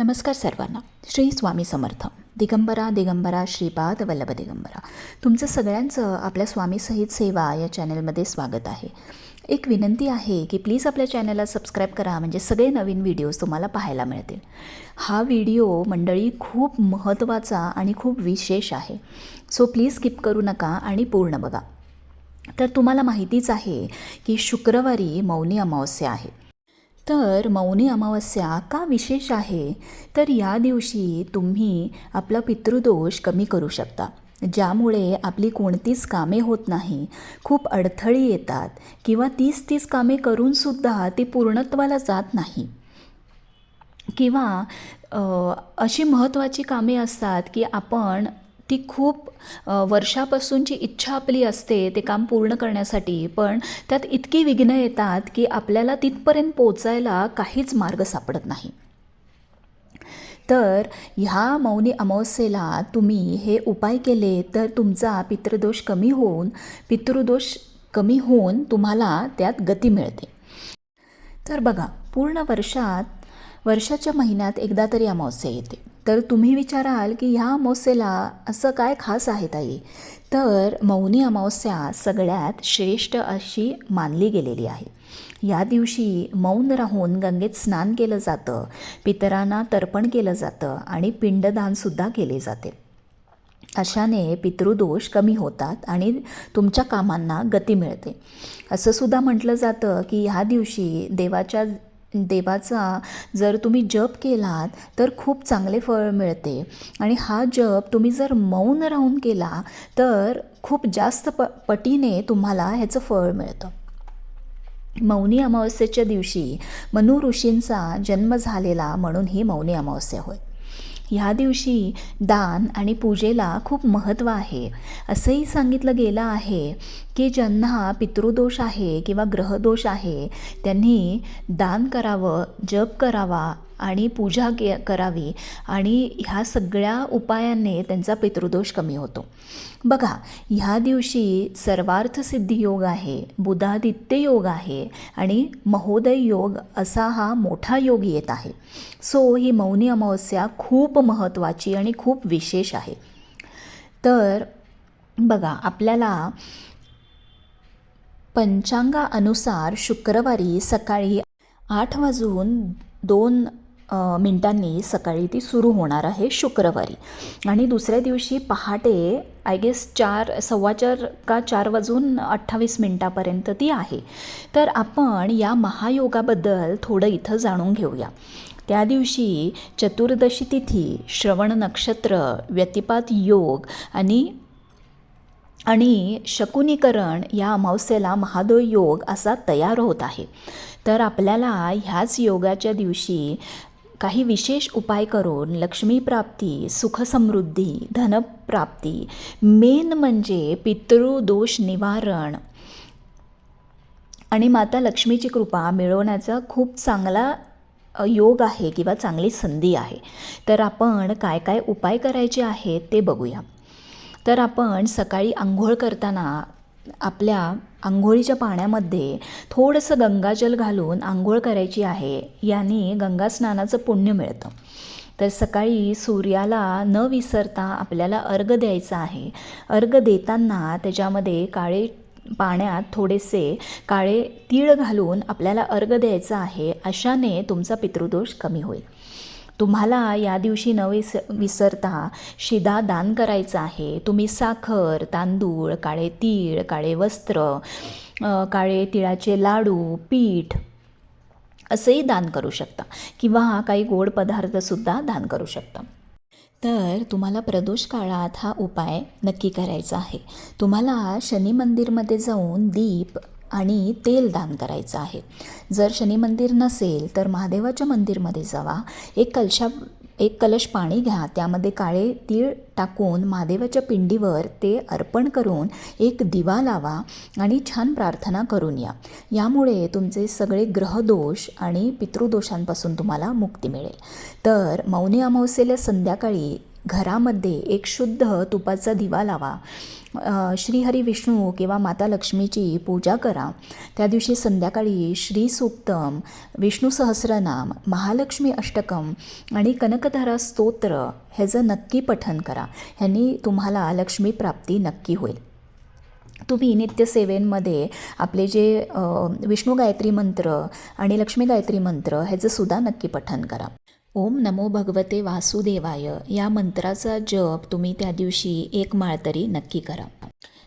नमस्कार सर्वांना. श्री स्वामी समर्थ. दिगंबरा दिगंबरा श्रीपाद वल्लभ दिगंबरा. तुमचं सगळ्यांचं आपल्या स्वामी सहित सेवा या चॅनलमध्ये स्वागत आहे. एक विनंती आहे की प्लीज आपल्या चॅनलला सबस्क्राईब करा म्हणजे सगळे नवीन व्हिडिओज तुम्हाला पाहायला मिळतील. हा व्हिडिओ मंडळी खूप महत्त्वाचा आणि खूप विशेष आहे. सो प्लीज स्किप करू नका आणि पूर्ण बघा. तर तुम्हाला माहितीच आहे की शुक्रवारी मौनी अमावस्या आहे. तर मौनी अमावस्या का विशेष आहे? तर या दिवशी तुम्ही आपला पितृदोष कमी करू शकता ज्यामुळे आपली कोणतीच कामे होत नाही. खूप अडथळी येतात किंवा तीच तीच कामे करूनसुद्धा ती पूर्णत्वाला जात नाही. किंवा अशी महत्त्वाची कामे असतात की आपण ती खूप वर्षापासूनची इच्छा आपली असते ते काम पूर्ण करण्यासाठी. पण त्यात इतकी विघ्न येतात की आपल्याला तिथपर्यंत पोचायला काहीच मार्ग सापडत नाही. तर ह्या मौनी अमावस्येला तुम्ही हे उपाय केले तर तुमचा पितृदोष कमी होऊन पितृदोष कमी होऊन तुम्हाला त्यात गती मिळते. तर बघा पूर्ण वर्षात वर्षाच्या महिन्यात एकदा तरी अमावस्या येते. तर तुम्ही विचाराल की ह्या अमावस्येला असं काय खास आहे ताई? तर मौनी अमावस्या सगळ्यात श्रेष्ठ अशी मानली गेलेली आहे. या दिवशी मौन राहून गंगेत स्नान केलं जातं पितरांना तर्पण केलं जातं आणि पिंडदानसुद्धा केले जाते. अशाने पितृदोष कमी होतात आणि तुमच्या कामांना गती मिळते. असं सुद्धा म्हटलं जातं की ह्या दिवशी देवाच्या देवाचा जर तुम्ही जप केलात तर खूप चांगले फळ मिळते. आणि हा जप तुम्ही जर मौन राहून केला तर खूप जास्त प पटीने तुम्हाला ह्याचं फळ मिळतं. मौनी अमावस्येच्या दिवशी मनु ऋषींचा जन्म झालेला म्हणून ही मौनी अमावस्या होय. ह्या दिवशी दान आणि पूजेला खूप महत्त्व आहे. असंही सांगितलं गेलं आहे की ज्यांना पितृदोष आहे किंवा ग्रहदोष आहे त्यांनी दान करावं जप करावा आणि पूजा के करावी आणि ह्या सगळ्या उपायांने त्यांचा पितृदोष कमी होतो. बघा ह्या दिवशी सर्वार्थ सिद्धी योग आहे बुधादित्य योग आहे आणि महोदय योग असा हा मोठा योग येत आहे. सो ही मौनी अमावस्या खूप महत्त्वाची आणि खूप विशेष आहे. तर बघा आपल्याला पंचांगानुसार शुक्रवारी सकाळी आठ वाजून दोन मिनटांनी मिनिटांनी सकाळी ती सुरू होणार आहे शुक्रवारी. आणि दुसऱ्या दिवशी पहाटे आय गेस चार सव्वा चार का चार वाजून अठ्ठावीस मिनटापर्यंत ती आहे. तर आपण या महायोगाबद्दल थोडं इथं जाणून घेऊया. त्या दिवशी चतुर्दशी तिथी श्रवण नक्षत्र व्यतिपात योग आणि आणि शकुनीकरण या अमावस्येला महादोय योग असा तयार होत आहे. तर आपल्याला ह्याच योगाच्या दिवशी काही विशेष उपाय करून लक्ष्मीप्राप्ती सुखसमृद्धी धनप्राप्ती मेन म्हणजे पितृदोष निवारण आणि माता लक्ष्मीची कृपा मिळवण्याचा खूप चांगला योग आहे किंवा चांगली संधी आहे. तर आपण काय काय उपाय करायचे आहेत ते बघूया. तर आपण सकाळी आंघोळ करताना आपल्या आंघोळीच्या पाण्यामध्ये थोडंसं गंगाजल घालून आंघोळ करायची आहे याने गंगा स्नानाचं पुण्य मिळतं. तर सकाळी सूर्याला न विसरता आपल्याला अर्घ द्यायचा आहे. अर्घ देताना त्याच्यामध्ये काळे पाण्यात थोडेसे काळे तीळ घालून आपल्याला अर्घ द्यायचा आहे अशाने तुमचा पितृदोष कमी होईल. तुम्हाला या दिवशी न विस विसरता. शिदा दान करायचं आहे. तुम्ही साखर तांदूळ काळे तीळ काळे वस्त्र काळे तिळाचे लाडू पीठ असंही दान करू शकता. किंवा काही गोड पदार्थसुद्धा दान करू शकता. तर तुम्हाला प्रदोष काळात हा उपाय नक्की करायचा आहे. तुम्हाला शनी मंदिरमध्ये जाऊन दीप आणि तेल दान करायचं आहे. जर शनी मंदिर नसेल तर महादेवाच्या मंदिरमध्ये जावा. एक कलशा एक कलश पाणी घ्या. त्यामध्ये काळे तीळ टाकून महादेवाच्या पिंडीवर ते अर्पण करून एक दिवा लावा आणि छान प्रार्थना करून या. यामुळे तुमचे सगळे ग्रहदोष आणि पितृदोषांपासून तुम्हाला मुक्ती मिळेल. तर मौनी अमावस्येला संध्याकाळी घरामध्ये एक शुद्ध तुपाचा दिवा लावा. श्रीहरी विष्णू किंवा माता लक्ष्मीची पूजा करा. त्या दिवशी संध्याकाळी श्री सूक्तम विष्णू सहस्रनाम महालक्ष्मी अष्टकम आणि कनकधारा स्तोत्र ह्याचं नक्की पठन करा ह्यांनी तुम्हाला लक्ष्मी प्राप्ती नक्की होईल. तुम्ही नित्यसेवेंमध्ये आपले जे विष्णू गायत्री मंत्र आणि लक्ष्मी गायत्री मंत्र ह्याचं सुद्धा नक्की पठन करा. ओम नमो भगवते वासुदेवाय. या मंत्राचा जप तुम्ही त्या दिवशी एक माळ तरी नक्की करा.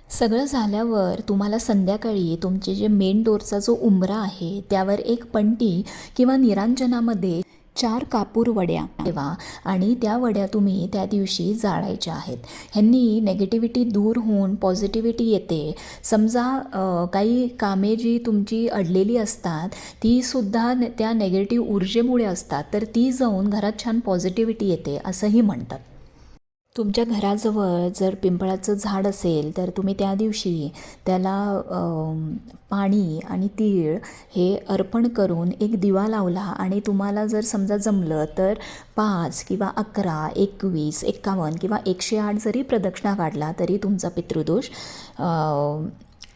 सगळं झाल्यावर तुम्हाला संध्याकाळी तुमचे जे मेन डोरचा जो उंबरा आहे त्यावर एक पंटी किंवा निरांजनामध्ये चार कापूर वड्या ठेवा आणि त्या वड्या तुम्ही त्या दिवशी जाळायच्या आहेत. ह्यांनी नेगेटिव्हिटी दूर होऊन पॉझिटिव्हिटी येते. समजा काही कामे जी तुमची अडलेली असतात ती सुद्धा त्या नेगेटिव्ह ऊर्जेमुळे असतात तर ती जाऊन घरात छान पॉझिटिव्हिटी येते असंही म्हणतात. तुमच्या घराजवळ जर पिंपळाचं झाड असेल तर तुम्ही त्या दिवशी त्याला पाणी आणि तीळ हे अर्पण करून एक दिवा लावला आणि तुम्हाला जर समजा जमलं तर पाच किंवा अकरा एकवीस एक्कावन्न किंवा एकशे आठ जरी प्रदक्षिणा काढला तरी तुमचा पितृदोष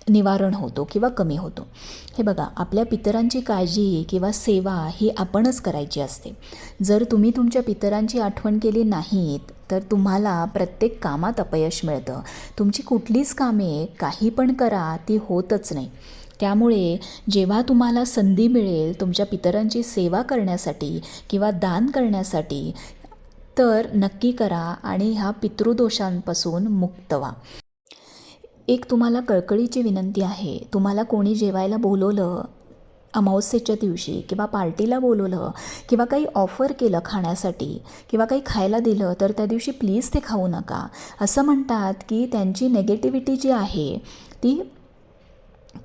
निवारण होतो किंवा कमी होतो. हे बघा आपल्या पितरांची काळजी किंवा सेवा ही आपणच करायची असते. जर तुम्ही तुमच्या पितरांची आठवण केली नाहीत तर तुम्हाला प्रत्येक कामात अपयश मिळतं. तुमची कुठलीच कामे काही पण करा ती होतच नाही. त्यामुळे जेव्हा तुम्हाला संधी मिळेल तुमच्या पितरांची सेवा करण्यासाठी किंवा दान करण्यासाठी तर नक्की करा आणि ह्या पितृदोषांपासून मुक्त व्हा. एक तुम्हाला कळकळीची विनंती आहे तुम्हाला कोणी जेवायला बोलवलं अमावस्येच्या दिवशी किंवा पार्टीला बोलवलं किंवा काही ऑफर केलं खाण्यासाठी किंवा काही खायला दिलं तर त्या दिवशी प्लीज ते खाऊ नका. असं म्हणतात की त्यांची नेगेटिव्हिटी जी आहे ती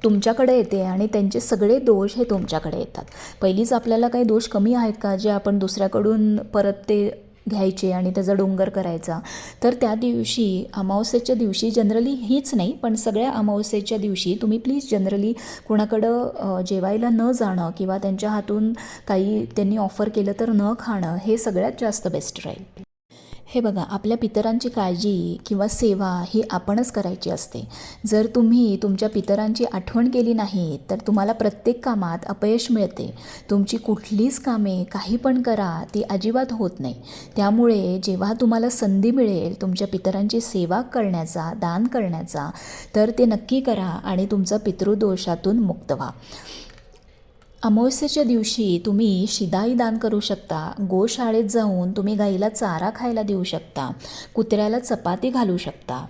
तुमच्याकडे येते आणि त्यांचे सगळे दोष हे तुमच्याकडे येतात. पहिलीच आपल्याला काही दोष कमी आहेत का जे आपण दुसऱ्याकडून परत ते घ्यायचे आणि त्याचा डोंगर करायचा. तर त्या दिवशी अमावस्येच्या दिवशी जनरली हीच नाही पण सगळ्या अमावस्येच्या दिवशी तुम्ही प्लीज जनरली कुणाकडं जेवायला न जाणं किंवा त्यांच्या हातून काही त्यांनी ऑफर केलं तर न खाणं हे सगळ्यात जास्त बेस्ट राहील. हे बघा आपल्या पितरांची काळजी किंवा सेवा ही आपणच करायची असते. जर तुम्ही तुमच्या पितरांची आठवण केली नाही तर तुम्हाला प्रत्येक कामात अपयश मिळते. तुमची कुठलीच कामे काही पण करा ती अजिबात होत नाही. त्यामुळे जेव्हा तुम्हाला संधी मिळेल तुमच्या पितरांची सेवा करण्याचा दान करण्याचा तर ते नक्की करा आणि तुमचा पितृदोषातून मुक्त व्हा. अमावस्येच्या दिवशी तुम्ही शिदाई दान करू शकता. गोशाळेत जाऊन तुम्ही गाईला चारा खायला देऊ शकता. कुत्र्याला चपाती घालू शकता.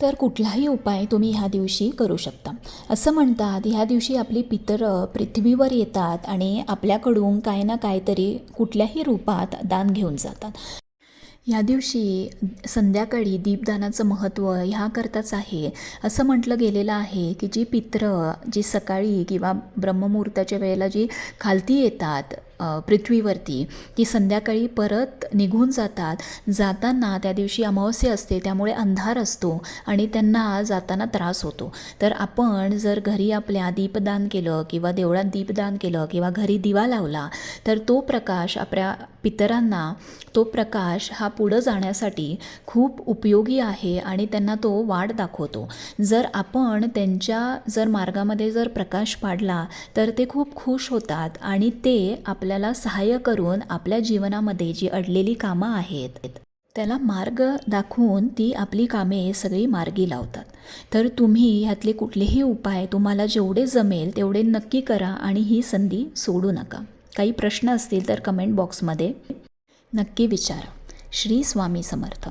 तर कुठलाही उपाय तुम्ही ह्या दिवशी करू शकता. असं म्हणतात ह्या दिवशी आपली पितरं पृथ्वीवर येतात आणि आपल्याकडून काय ना काहीतरी कुठल्याही रूपात दान घेऊन जातात. या दिवशी संध्याकाळी दीपदानाचं महत्त्व ह्याकरताच आहे. असं म्हटलं गेलेलं आहे की जी पित्र जी सकाळी किंवा ब्रह्ममुहूर्ताच्या वेळेला जी खालती येतात पृथ्वीवरती की संध्याकाळी परत निघून जातात. जाताना त्या दिवशी अमावस्या असते त्यामुळे अंधार असतो आणि त्यांना जाताना त्रास होतो. तर आपण जर घरी आपल्या दीपदान केलं किंवा देवळात दीपदान केलं किंवा घरी दिवा लावला तर तो प्रकाश आपल्या पितरांना तो प्रकाश हा पुढं जाण्यासाठी खूप उपयोगी आहे आणि त्यांना तो वाट दाखवतो. जर आपण त्यांच्या जर मार्गामध्ये जर प्रकाश पाडला तर ते खूप खुश होतात आणि ते आपल्याला सहाय्य करून आपल्या जीवनामध्ये जी अडलेली कामं आहेत त्याला मार्ग दाखवून ती आपली कामे सगळी मार्गी लावतात. तर तुम्ही ह्यातले कुठलेही उपाय तुम्हाला जेवढे जमेल तेवढे नक्की करा आणि ही संधी सोडू नका. काही प्रश्न असतील तर कमेंट बॉक्समध्ये नक्की विचारा. श्री स्वामी समर्थ.